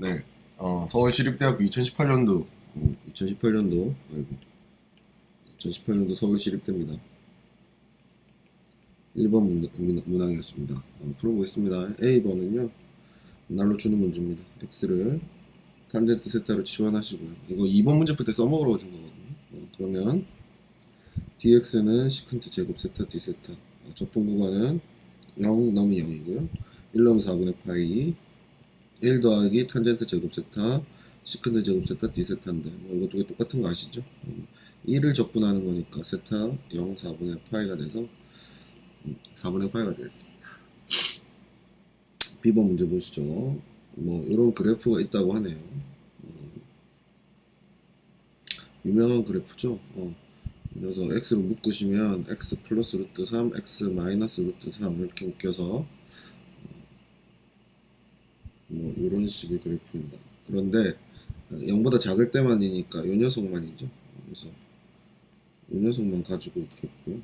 네. 어, 서울시립대학교 2018년도, 2018년도, 아이고. 2018년도 서울시립대입니다. 1번 문, 문, 문 항이었습니다. 어, 풀어보겠습니다. A번은요, 날로 주는 문제입니다. X를 탄젠트 세타로 치환하시고요. 이거 2번 문제 풀 때 써먹으라고 준 거거든요. 어, 그러면 dx는 시컨트 제곱 세타 d 세타. 어, 적분 구간은 0 넘이 0이고요. 1 넘이 4분의 파이 1 더하기 탄젠트 제곱 세타 시컨트 제곱 세타 d 세타인데 뭐개 똑같은 거 아시죠? 음, 1을 적분하는 거니까 세타 0 4분의 파이가 돼서 음, 4분의 파이가 되겠습니다. B번 문제 보시죠. 뭐 이런 그래프가 있다고 하네요. 음, 유명한 그래프죠. 어, 그래서 x로 묶으시면 x 플러스 루트 3, x 마이너스 루트 3 이렇게 묶여서 뭐 이런 식의 그래프입니다. 그런데 0보다 작을 때만이니까 이 녀석만이죠. 그래서 이 녀석만 가지고 있겠고요.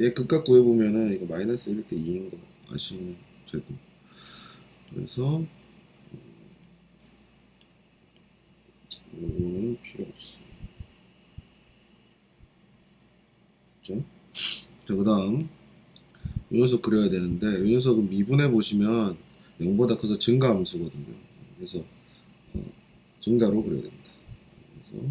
얘 극각 구해보면은 이거 마이너스 1대 2인 거 아시면 되고 그래서 이거는 필요 없어. 그죠? 자, 그 다음 이 녀석 그려야 되는데 이 녀석은 미분해 보시면 0보다 커서 증가함수거든요. 그래서 어, 증가로 그려야 됩니다. 그래서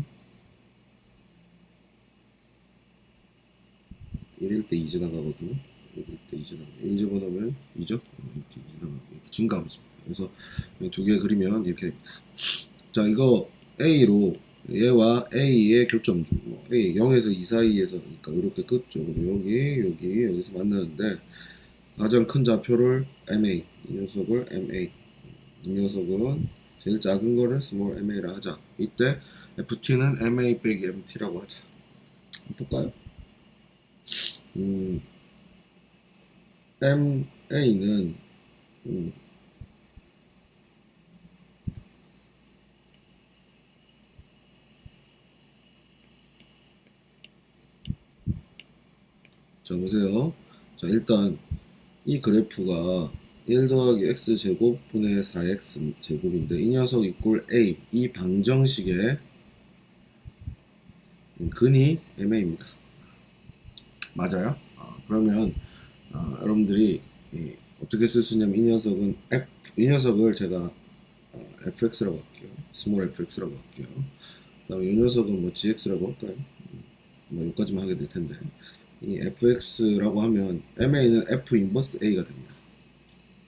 1일 때 2제 나가거든요. 1일 때 2제 나가. 1 집어넣으면 2죠? 이렇게 2제 나가고 이렇게 증가함수입니다. 그래서 두 개 그리면 이렇게 됩니다. 자, 이거 A로 얘와 A의 교점주 뭐 A 0에서 2 사이에서 그러니까 이렇게 끝쪽으로 여기 여기 여기서 만나는데 가장 큰 좌표를 MA 이 녀석을 MA 이 녀석은 제일 작은 거를 small ma라 하자 이때 FT는 MA 빼기 MT라고 하자 볼까요? 음, MA는 음, 자 보세요. 자 일단 이 그래프가 1 더하기 x 제곱 분의 4x 제곱인데 이 녀석 이꼴 a 이 방정식의 근이 MA입니다. 맞아요? 아, 그러면 아, 여러분들이 이, 어떻게 쓸 수 있냐면 이 녀석은 f 이 녀석을 제가 어, fx라고 할게요. 스몰 fx라고 할게요. 그다음에 이 녀석은 뭐 gx라고 할까요? 음, 뭐 여기까지만 하게 될 텐데 이 fx라고 하면 MA는 f 인버스 a가 됩니다.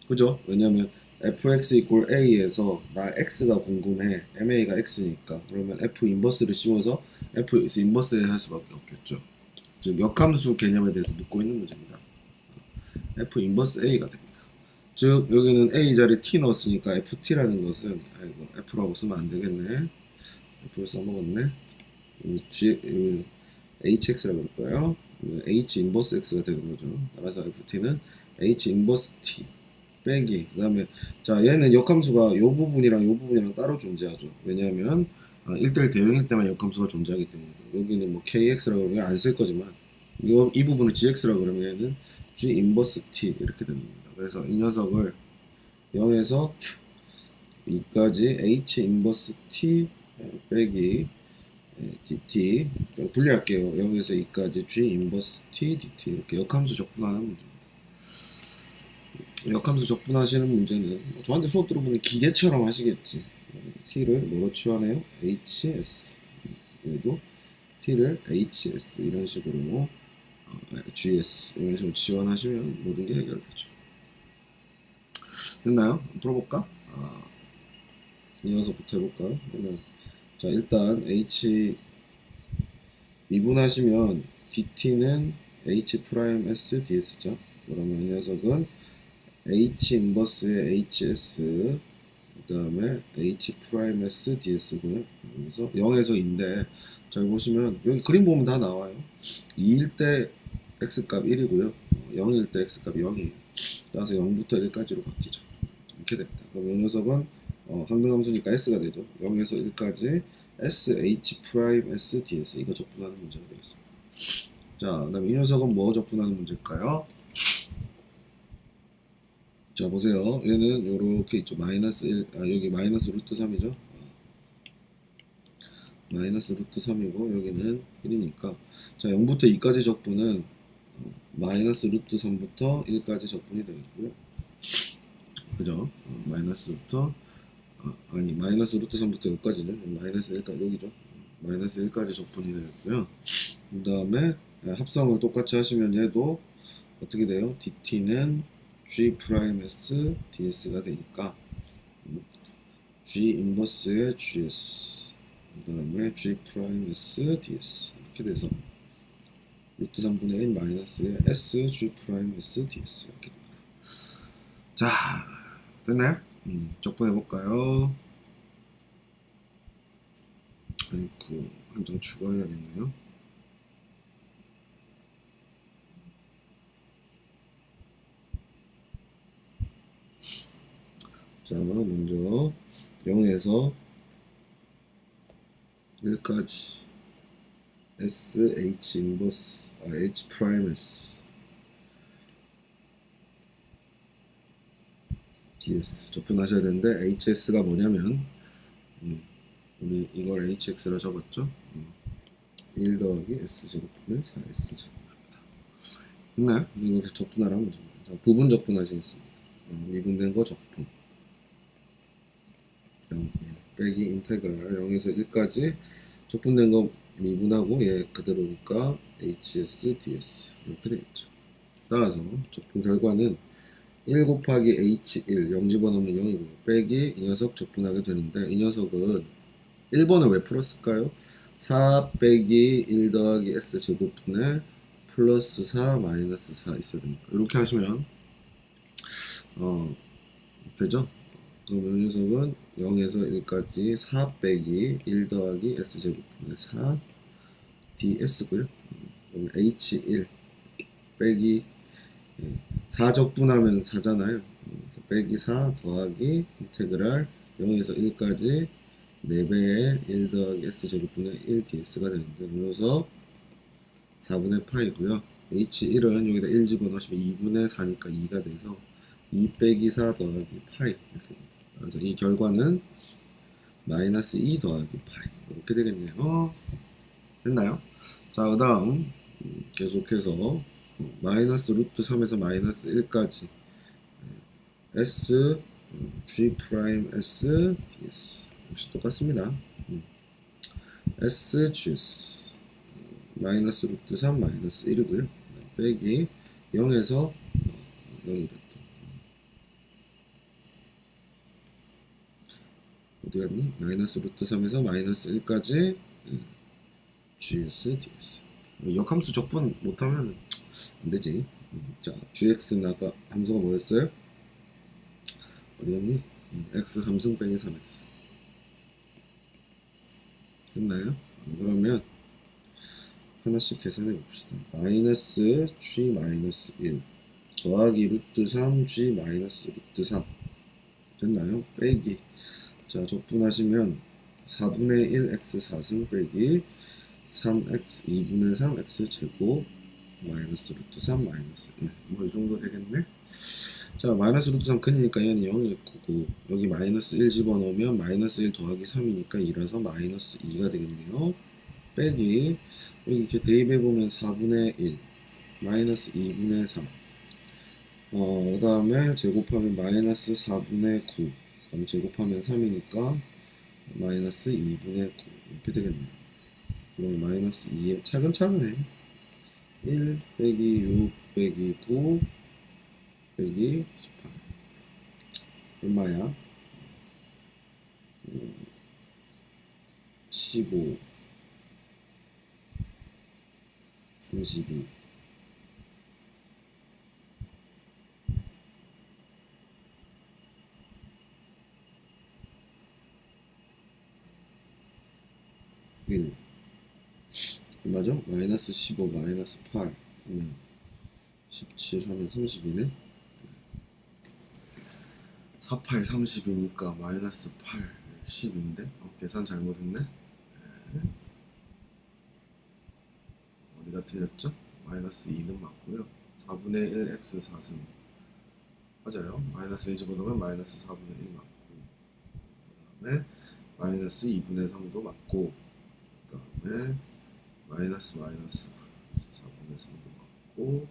그죠? 왜냐면 fx 이꼴 a에서 나 x가 궁금해 ma가 x니까 그러면 f 인버스를 씌워서 f 인버스 할 수밖에 없겠죠. 즉 역함수 개념에 대해서 묻고 있는 문제입니다. f 인버스 a가 됩니다. 즉 여기는 a 자리 t 넣었으니까 ft라는 것은 아이고 f라고 쓰면 안 되겠네. f를 써먹었네. 이 g 이 hx라고 그럴까요? H 인버스 x가 되는 거죠. 따라서 ft는 h 인버스 t 빼기 그 다음에 자 얘는 역함수가 요 부분이랑 요 부분이랑 따로 존재하죠. 왜냐하면 어, 1대1 대응일 때만 역함수가 존재하기 때문에 여기는 뭐 kx라고 그러면 안 쓸 거지만 요, 이 부분을 gx라고 그러면 얘는 g 인버스 t 이렇게 됩니다. 그래서 이 녀석을 0에서 2까지 h 인버스 t 빼기 dt 분리할게요. 0에서 2까지 g 인버스 t dt 이렇게 역함수 적분하는 문제입니다. 역함수 적분하시는 문제는 뭐 저한테 수업 들어보면 기계처럼 하시겠지. t를 뭐로 치환해요? hs 그리고 t를 hs 이런 식으로 어, gs 이런 식으로 지원하시면 모든 게 해결되죠. 됐나요? 들어볼까? 아, 이 녀석부터 해볼까요? 그러면 자 일단 h 미분하시면 dt는 h 프라임 s ds죠. 그러면 이 녀석은 h 인버스의 hs 그 다음에 h 프라임 s ds고요. 그래서 0에서 2인데 잘 보시면 여기 그림 보면 다 나와요. 2일 때 x값 1이고요. 0일 때 x값 0이에요. 따라서 0부터 1까지로 바뀌죠. 이렇게 됩니다. 그럼 이 녀석은 어, 항등함수니까 s가 되죠. 0에서 1까지 s h 프라임 s ds 이거 적분하는 문제가 되겠습니다. 자, 그다음 이 녀석은 뭐 적분하는 문제일까요? 자 보세요. 얘는 요렇게 있죠. 마이너스 1, 아 여기 마이너스 루트 3이죠. 마이너스 루트 3이고 여기는 1이니까 자 0부터 2까지 적분은 어, 마이너스 루트 3부터 1까지 적분이 되겠고요. 그죠? 어, 마이너스부터 아, 아니 마이너스 루트 3부터 여기까지는 마이너스 1까지 여기죠. 마이너스 1까지 적분이 되겠고요. 그 다음에 합성을 똑같이 하시면 얘도 어떻게 돼요? dt는 g 프라임 s ds가 되니까 음, g 인버스의 gs 그 다음에 g 프라임 s ds 이렇게 돼서 루트 3분의 1 마이너스의 s g 프라임 s ds 이렇게 됩니다. 자 됐나요? 음, 적분해 볼까요? 아이고 한장 추가해야겠네요. 자, 먼저 0에서 1까지 S, H 인버스, 아, H 프라임 S DS 접근하셔야 되는데 HS가 뭐냐면 음, 우리 이걸 HX로 적었죠? 음, 1 더하기 S 제곱분의 4S 제곱입니다. 됐나요? 이걸 접분하라는 거죠. 자, 부분 접분하시겠습니다. 어, 미분된 거 적분 0, 1 빼기 인테그랄 0에서 1까지 적분된 거 미분하고 얘 그대로니까 HS, DS 이렇게 되겠죠. 따라서 적분 결과는 1 곱하기 H1 0 집어넣으면 0이고요. 빼기 이 녀석 적분하게 되는데 이 녀석은 1번을 왜 풀었을까요? 4 빼기 1 더하기 S 제곱분에 플러스 4 마이너스 4 있어야 되니까 이렇게 하시면 어 되죠? 그러면 이 녀석은 0에서 1까지 4 빼기 1 더하기 S 제곱분의 4 ds고요. 그럼 h1 빼기 4적분하면 4잖아요. 빼기 4 더하기 인테그랄 0에서 1까지 4배의 1 더하기 s 제곱분의 1 ds가 되는데 그래서 4분의 파이고요. h1은 여기다 1 집어넣으시면 2분의 4니까 2가 돼서 2 빼기 4 더하기 파이 이렇게 됩니다. 그래서 이 결과는 마이너스 2 더하기 파이 이렇게 되겠네요. 됐나요? 자, 그 다음 계속해서 마이너스 루트 3에서 마이너스 1까지 S G 프라임 S DS 역시 똑같습니다. S GS 마이너스 루트 3 마이너스 1이고요. 빼기 0에서 0이 됐다. 어디 갔니? 마이너스 루트 3에서 마이너스 1까지 GS, DS. 역함수 적분 못하면 안 되지. 자, GX는 아까 함수가 뭐였어요? 어디였니? X 3승 빼기 3X. 됐나요? 그러면 하나씩 계산해 봅시다. 마이너스 G 마이너스 1 더하기 루트 3 G 마이너스 루트 3 됐나요? 빼기 자 적분하시면 4분의 1 X 4승 빼기 3x 2분의 3x 제곱 마이너스 루트 3 마이너스 1. 뭐 이 정도 되겠네. 자 마이너스 루트 3 큰이니까 얘는 0일 거고 여기 마이너스 1 집어넣으면 마이너스 1 더하기 3이니까 2라서 마이너스 2가 되겠네요. 빼기 여기 이렇게 대입해보면 4분의 1 마이너스 2분의 3 어, 그 다음에 제곱하면 마이너스 4분의 9 그럼 제곱하면 3이니까 마이너스 2분의 9 이렇게 되겠네요. 그럼 마이너스 2에 차근차근 해 1 빼기 6 빼기 9 빼기 18 얼마야? 음, 15 32 1 얼마죠? 마이너스 15 마이너스 8 하면 17 하면 32네? 48 30이니까 마이너스 8 10인데? 어, 계산 잘못했네? 네. 어디가 틀렸죠? 마이너스 2는 맞고요. 4분의 1 x 4승. 맞아요. 마이너스 1 집어넣으면 마이너스 4분의 1 맞고. 그 다음에 마이너스 2분의 3도 맞고. 그 다음에 마이너스 마이너스 4분의 3도 맞고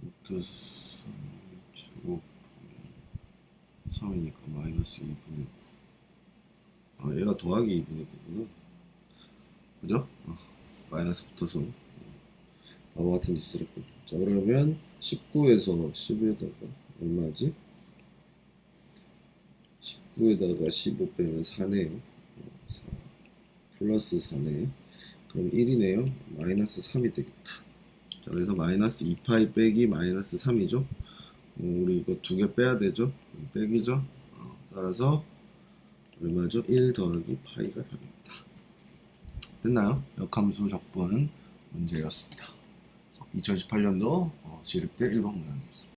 루트 3 제곱 3이니까 마이너스 2분의 9. 아, 얘가 더하기 2분의 9구나. 그죠? 어, 마이너스 붙어서 어, 바보 같은 짓을 했군요. 자, 그러면 19에서 10에다가 얼마지? 19에다가 15 빼면 4네요. 4 플러스 4네. 그럼 1이네요. 마이너스 3이 되겠다. 자, 그래서 마이너스 2파이 빼기 마이너스 3이죠. 어, 우리 이거 두 개 빼야 되죠. 빼기죠. 어, 따라서 얼마죠? 1 더하기 파이가 답입니다. 됐나요? 역함수 적분 문제였습니다. 2018년도 어, 지립대 1번 문항이었습니다.